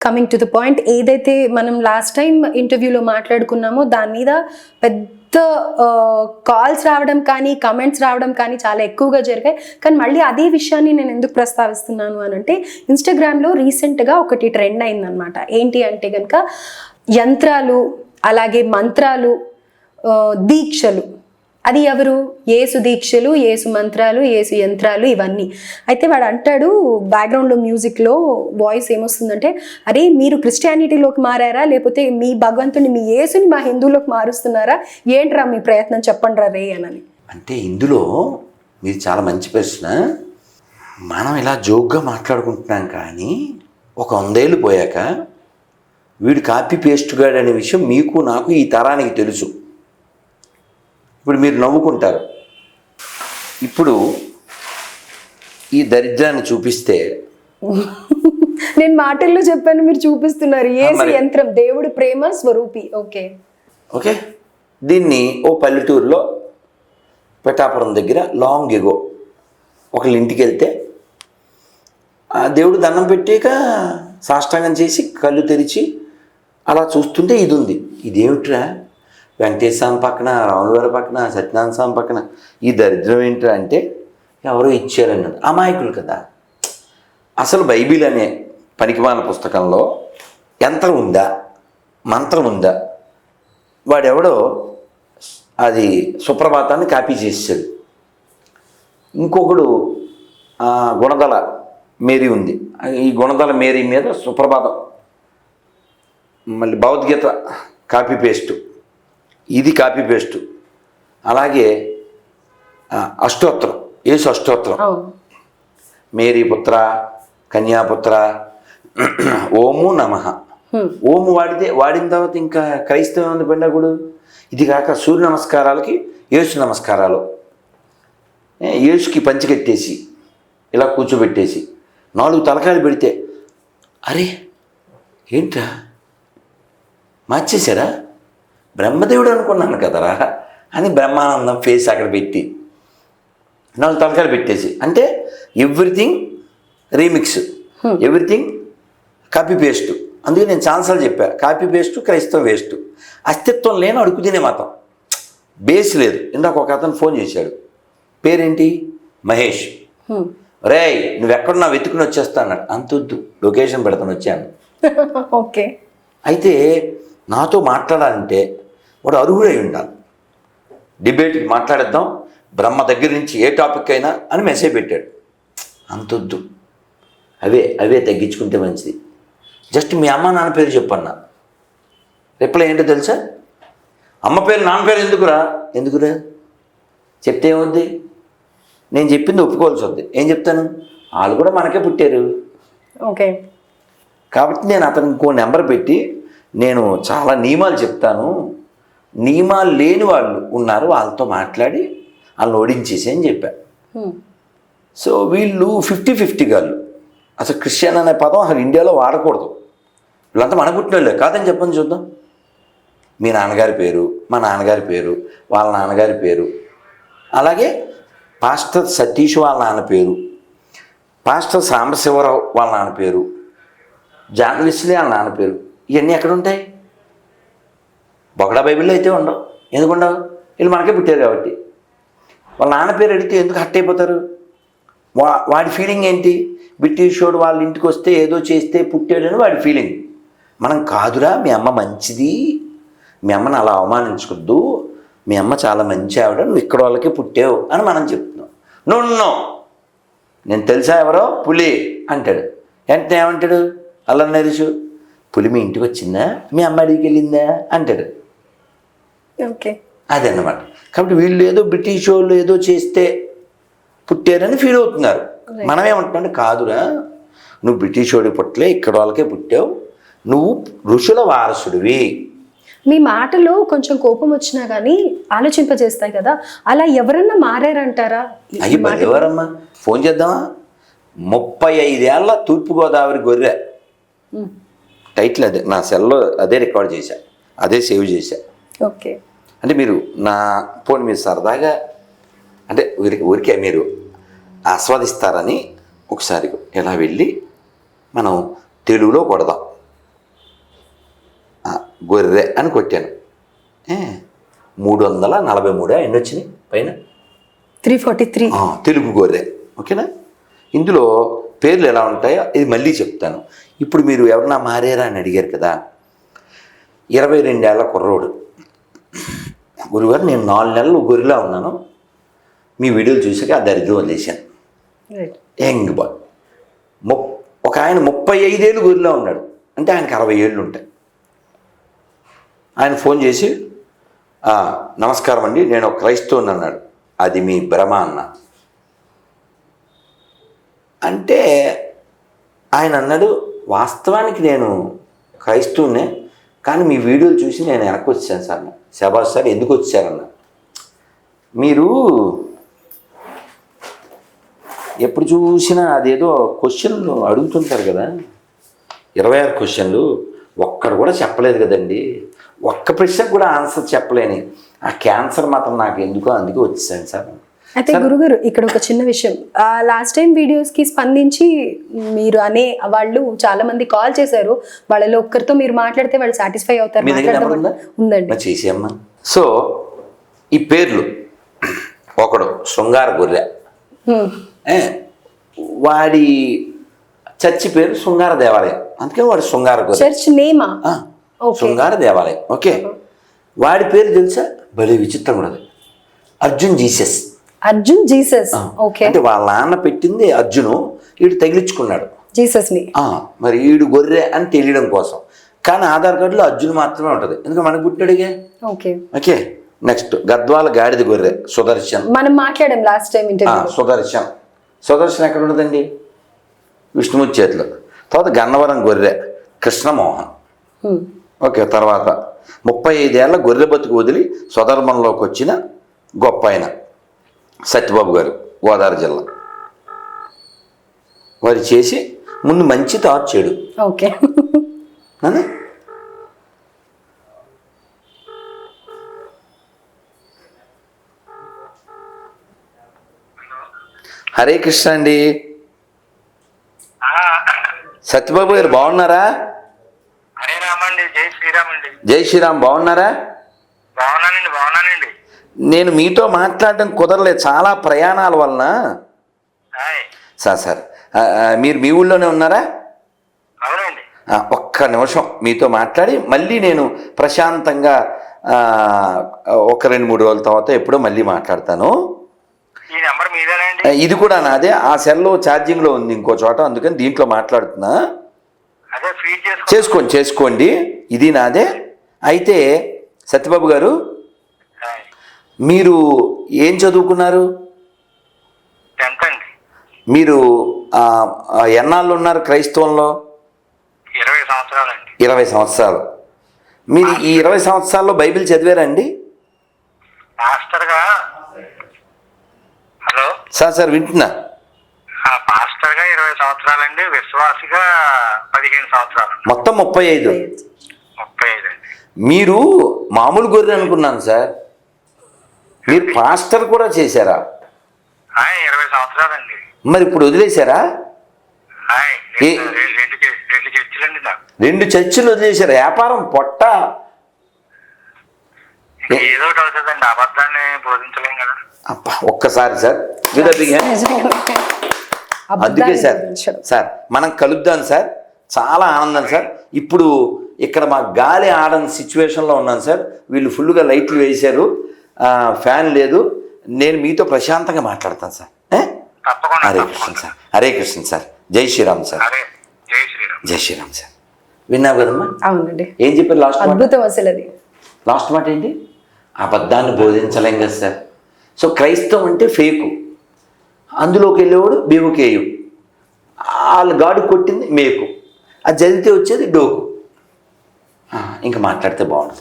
Coming to the point ఏదైతే మనం last time ఇంటర్వ్యూలో మాట్లాడుకున్నామో దాని మీద పెద్ద కాల్స్ రావడం కానీ కమెంట్స్ రావడం కానీ చాలా ఎక్కువగా జరిగాయి. కానీ మళ్ళీ అదే విషయాన్ని నేను ఎందుకు ప్రస్తావిస్తున్నాను అని అంటే ఇన్స్టాగ్రామ్లో రీసెంట్గా ఒకటి ట్రెండ్ అయిందనమాట ఏంటి అంటే కనుక యంత్రాలు అలాగే మంత్రాలు దీక్షలు అది ఎవరు? ఏసు దీక్షలు ఏసు మంత్రాలు ఏసు యంత్రాలు ఇవన్నీ. అయితే వాడు అంటాడు బ్యాక్గ్రౌండ్లో మ్యూజిక్లో వాయిస్ ఏమొస్తుందంటే అరే మీరు క్రిస్టియానిటీలోకి మారారా? లేకపోతే మీ భగవంతుని మీ యేసుని మా హిందువులోకి మారుస్తున్నారా? ఏంట్రా మీ ప్రయత్నం? చెప్పండి రా రే అనని. అంటే ఇందులో మీరు చాలా మంచి ప్రశ్న. మనం ఇలా జోక్గా మాట్లాడుకుంటున్నాం కానీ ఒక వందేళ్ళు పోయాక వీడు కాపీ పేస్ట్గాడు అనే విషయం మీకు నాకు ఈ తరానికి తెలుసు. ఇప్పుడు మీరు నవ్వుకుంటారు. ఇప్పుడు ఈ దరిద్రాన్ని చూపిస్తే నేను మాటల్లో చెప్పాను మీరు చూపిస్తున్నారు. ఏసు యంత్రం దేవుడి ప్రేమ స్వరూపి. ఓకే. ఓకే? దీన్ని ఓ పల్లెటూరులో పిఠాపురం దగ్గర లాంగ్ ఎగో ఒకళ్ళ ఇంటికి వెళ్తే ఆ దేవుడు దండం పెట్టాక సాష్టాంగం చేసి కళ్ళు తెరిచి అలా చూస్తుంటే ఇది ఉంది ఇదేమిట్రా? వెంకటేశ్వర స్వామి పక్కన రాములవారి పక్కన సత్యనారాయణ స్వామి పక్కన ఈ దరిద్రం ఏంటంటే అంటే ఎవరో ఇచ్చారన్నది అమాయకులు కదా. అసలు బైబిల్ అనే పనికిమాల పుస్తకంలో యంత్రం ఉందా? మంత్రం ఉందా? వాడెవడో అది సుప్రభాతాన్ని కాపీ చేశాడు. ఇంకొకడు గుణదల మేరీ ఉంది. ఈ గుణదల మేరీ మీద సుప్రభాతం మళ్ళీ భగవద్గీత కాపీ పేస్టు. ఇది కాపీ పేస్టు. అలాగే అష్టోత్తరం యేసు అష్టోత్తరం మేరీ పుత్ర కన్యాపుత్ర ఓము నమ. ఓము వాడితే వాడిన తర్వాత ఇంకా క్రైస్తవం ఉంది పండగుడు ఇది కాక సూర్య నమస్కారాలకి యేసు నమస్కారాలు. యేసుకి పంచి కట్టేసి ఇలా కూర్చోబెట్టేసి నాలుగు తలకాయలు పెడితే అరే ఏంట్రా? మార్చేశారా? బ్రహ్మదేవుడు అనుకున్నాను కదరా అని బ్రహ్మానందం ఫేస్ అక్కడ పెట్టి నాలుగు తలకాయలు పెట్టేసి అంటే everything remix everything copy paste అందుకే నేను చాలాసార్లు చెప్పా కాపీ పేస్ట్ క్రైస్తవ వేస్ట్ అస్తిత్వం లేని అడుగు తినే మతం. బేస్ లేదు. ఇందాక ఒక అతను ఫోన్ చేశాడు. పేరేంటి? మహేష్. హ్మ్. రేయ్ నువ్వు ఎక్కడున్నా వెతుకుని వచ్చేస్తా అన్నాడు. అంతొద్దు. లొకేషన్ పెడతాను వచ్చాను. ఓకే అయితే నాతో మాట్లాడాలంటే వాడు అర్హుడై ఉండాలి డిబేట్కి మాట్లాడేద్దాం బ్రహ్మ దగ్గర నుంచి ఏ టాపిక్ అయినా అని మెసేజ్ పెట్టాడు. అంతొద్దు. అవే అవే తగ్గించుకుంటే మంచిది. జస్ట్ మీ అమ్మ నాన్న పేరు చెప్పన్నా. రిప్లై ఏంటో తెలుసా? అమ్మ పేరు నాన్న పేరు ఎందుకురా? ఎందుకురా? చెప్తే ఏమవుద్ది? నేను చెప్పింది ఒప్పుకోవాల్సి వద్ది. ఏం చెప్తాను? వాళ్ళు కూడా మనకే పుట్టారు. ఓకే. కాబట్టి నేను అతనికి ఇంకో నెంబర్ పెట్టి నేను చాలా నియమాలు చెప్తాను. నియమాలు లేని వాళ్ళు ఉన్నారు వాళ్ళతో మాట్లాడి వాళ్ళని ఓడించేసి అని చెప్పా. సో వీళ్ళు ఫిఫ్టీ ఫిఫ్టీ గాళ్ళు అసలు క్రిస్టియన్ అనే పదం అసలు ఇండియాలో వాడకూడదు. వీళ్ళంతా మన పుట్టినోళ్ళే కాదని చెప్పండి చూద్దాం. మీ నాన్నగారి పేరు మా నాన్నగారి పేరు వాళ్ళ నాన్నగారి పేరు. అలాగే పాస్టర్ సతీష్ వాళ్ళ నాన్న పేరు పాస్టర్ సాంబశివరావు వాళ్ళ నాన్న పేరు జాన్ వెస్లీ వాళ్ళ నాన్న పేరు. ఇవన్నీ ఎక్కడ ఉంటాయి బొగడా బైబిల్లో అయితే ఉండవు. ఎందుకు ఉండవు? వీళ్ళు మనకే పుట్టారు కాబట్టి. వాళ్ళ నాన్న పేరు అడిగితే ఎందుకు హట్ అయిపోతారు? వా వాడి ఫీలింగ్ ఏంటి? బ్రిటిష్ వాడు వాళ్ళ ఇంటికి వస్తే ఏదో చేస్తే పుట్టాడని వాడి ఫీలింగ్ మనం కాదురా మీ అమ్మ మంచిది. మీ అమ్మని అలా అవమానించకూడదు. మీ అమ్మ చాలా మంచి ఆవిడ నువ్వు ఇక్కడ వాళ్ళకి పుట్టావు అని మనం చెప్తున్నాం. నువ్వు నో నేను తెలుసా ఎవరో? పులి అంటాడు. వెంటనే ఏమంటాడు? అల్లం నరిసు పులి మీ ఇంటికి వచ్చిందా? మీ అమ్మ అడిగికి వెళ్ళిందా? అంటాడు ఓకే. అదన్నమాట. కాబట్టి వీళ్ళు ఏదో బ్రిటిష్ వాళ్ళు ఏదో చేస్తే పుట్టారని ఫీల్ అవుతున్నారు. మనం ఏమంటున్నాం కాదురా నువ్వు బ్రిటిష్ వాడి పుట్టలే ఇక్కడ వాళ్ళకే పుట్టావు. నువ్వు ఋషుల వారసుడివి. మీ మాటలో కొంచెం కోపం వచ్చినా కానీ ఆలోచింపజేస్తాయి కదా. అలా ఎవరన్నా మారారంటారా అయ్యి ఎవరమ్మా ఫోన్ చేద్దామా? ముప్పై ఐదేళ్ళ తూర్పుగోదావరి గొర్రె. టైటిల్ అదే నా సెల్లో అదే రికార్డ్ చేశా అదే సేవ్ చేశా. ఓకే. అంటే మీరు నా పోనీ మీరు సరదాగా అంటే ఊరికి ఊరికే మీరు ఆస్వాదిస్తారని ఒకసారి ఇలా వెళ్ళి మనం తెలుగులో కొడదాం. గొర్రె అని కొట్టాను. ఏ, మూడు వందల నలభై మూడు ఎన్ని వచ్చినాయి పైన? Three forty three. తెలుగు గొర్రె. ఓకేనా? ఇందులో పేర్లు ఎలా ఉంటాయో ఇది మళ్ళీ చెప్తాను. ఇప్పుడు మీరు ఎవరన్నా మారారా అని అడిగారు కదా ఇరవై రెండేళ్ళ కుర్రోడు. గురుగారు నేను నాలుగు నెలలు గొర్రెలా ఉన్నాను. మీ వీడియోలు చూసాక ఆ దరిద్రం వదిలేశాను. Young boy. ము ఒక ఆయన ముప్పై ఐదేళ్ళు గొర్రెలా ఉన్నాడు. అంటే ఆయనకి అరవై ఏళ్ళు ఉంటాయి. ఆయన ఫోన్ చేసి "ఆ, నమస్కారం అండి నేను ఒక క్రైస్తవుని అన్నాడు. అది మీ భ్రమ అన్న. అంటే ఆయన అన్నాడు వాస్తవానికి నేను క్రైస్తవునే కానీ మీ వీడియోలు చూసి నేను వెనక్కి వచ్చాను సార్. శబాష్ సార్ ఎందుకు వచ్చారన్న. మీరు ఎప్పుడు చూసినా అదేదో క్వశ్చన్లు అడుగుతుంటారు కదా. ఇరవై ఆరు క్వశ్చన్లు ఒక్కడు కూడా చెప్పలేదు కదండి. ఒక్క ప్రశ్నకు కూడా ఆన్సర్ చెప్పలేని. ఆ క్యాన్సర్ మాత్రం నాకు ఎందుకో అందుకే వచ్చేసాను సార్. అయితే గురుగారు ఇక్కడ ఒక చిన్న విషయం. లాస్ట్ టైం వీడియోస్కి స్పందించి మీరు అనే వాళ్ళు చాలా మంది కాల్ చేశారు. వాళ్ళలో ఒక్కరితో మీరు మాట్లాడితే వాళ్ళు సాటిస్ఫై అవుతారు. ఉందండి. సో ఈ పేర్లు ఒకడు శృంగార గొర్రె. వాడి చర్చి పేరు శృంగార దేవాలయం. అందుకే వాడు శృంగార గొర్రె. చర్చ్ నేమా. శృంగార దేవాలయం. ఓకే. వాడి పేరు తెలుసా? భలే విచిత్రం ఉన్నది Arjun Jesus. Arjun Jesus. Okay. అంటే వాళ్ళ నాన్న పెట్టింది అర్జును వీడు తగిలించుకున్నాడు. జీసస్ని ఆ, మరి వీడు గొర్రె అని తెలియడం కోసం. కానీ ఆధార్ కార్డులో అర్జున్ మాత్రమే ఉంటుంది. ఎందుకంటే మనకు పుట్టినడిగే ఓకే. ఓకే నెక్స్ట్ గద్వాల గాడిద గొర్రె సుదర్శన్. మనం మాట్లాడాం లాస్ట్ టైం సుదర్శన్. సుదర్శన్ ఎక్కడ ఉండదండి విష్ణుమూర్తి చేతిలో. తర్వాత గన్నవరం గొర్రె కృష్ణమోహన్. ఓకే తర్వాత ముప్పై ఐదేళ్ళ గొర్రె బతుకు వదిలి స్వధర్మంలోకి వచ్చిన గొప్ప ఆయన. సత్యబాబు గారు గోదావరి జిల్లా. వారు చేసి ముందు మంచి తాట్ చెడు. ఓకే? హరే కృష్ణ అండి. ఆ, సత్యబాబు గారు బాగున్నారా? హరే రామండి జై శ్రీరామ్ జై శ్రీరామ్ బాగున్నారా? బాగున్నానండి బాగున్నానండి. నేను మీతో మాట్లాడడం కుదరలేదు. చాలా ప్రయాణాల వలన. సార్ సార్ మీరు మీ ఊళ్ళోనే ఉన్నారా? ఒక్క నిమిషం మీతో మాట్లాడి మళ్ళీ నేను ప్రశాంతంగా ఒక రెండు మూడు రోజుల తర్వాత ఎప్పుడో మళ్ళీ మాట్లాడతాను. ఇది కూడా నాదే. ఆ సెల్లో ఛార్జింగ్లో ఉంది ఇంకో చోట అందుకని దీంట్లో మాట్లాడుతున్నా. చేసుకోండి చేసుకోండి. ఇది నాదే. అయితే సత్యబాబు గారు మీరు ఏం చదువుకున్నారు? మీరు ఎన్నాళ్ళు ఉన్నారు క్రైస్తవంలో ఇరవై సంవత్సరాలండి. ఇరవై సంవత్సరాలు. మీరు ఈ ఇరవై సంవత్సరాల్లో బైబిల్ చదివారండి మాస్టర్గా. హలో? సార్ సార్ వింటున్నా. ఆ, మాస్టర్గా ఇరవై సంవత్సరాలండి. విశ్వాసిగా పదిహేను సంవత్సరాలు. మొత్తం ముప్పై ఐదు. ముప్పై ఐదు మీరు మామూలు గొర్రె అనుకున్నాను సార్. మీరు పాస్టర్ కూడా చేశారా? ఇరవై సంవత్సరాలండి. మరి ఇప్పుడు వదిలేశారా? రెండు చర్చిలు వదిలేశారు? వ్యాపారం పొట్ట? ఏదో అవుతుందండి అబద్ధాన్ని బోధించలేం కదా. అబ్బా ఒక్కసారి సార్. అందుకే సార్ సార్ మనం కలుద్దాం సార్. చాలా ఆనందం సార్. ఇప్పుడు ఇక్కడ మా గాలి ఆడని సిచ్యువేషన్లో ఉన్నాను సార్. వీళ్ళు ఫుల్గా లైట్లు వేశారు. ఫ్యాన్ లేదు. నేను మీతో ప్రశాంతంగా మాట్లాడతాను సార్. ఏ? తప్పకుండా హరే కృష్ణ సార్. హరే కృష్ణ సార్. జై శ్రీరామ్ సార్. హరే జై శ్రీరామ్. జై శ్రీరామ్ సార్. విన్నావు కదమ్మా? అవునండి. ఏం చెప్పారు లాస్ట్ మాట? అద్భుతం అసలు అది. లాస్ట్ మాట ఏంటి? అబద్ధాన్ని బోధించలేం కదా సార్. సో క్రైస్తవం అంటే ఫేకు. అందులోకి వెళ్ళేవాడు బేవుకేయు వాళ్ళు గాడు కొట్టింది మేకు. అది చదివితే వచ్చేది డోకు. ఆ, ఇంకా మాట్లాడితే బాగుంటుంది.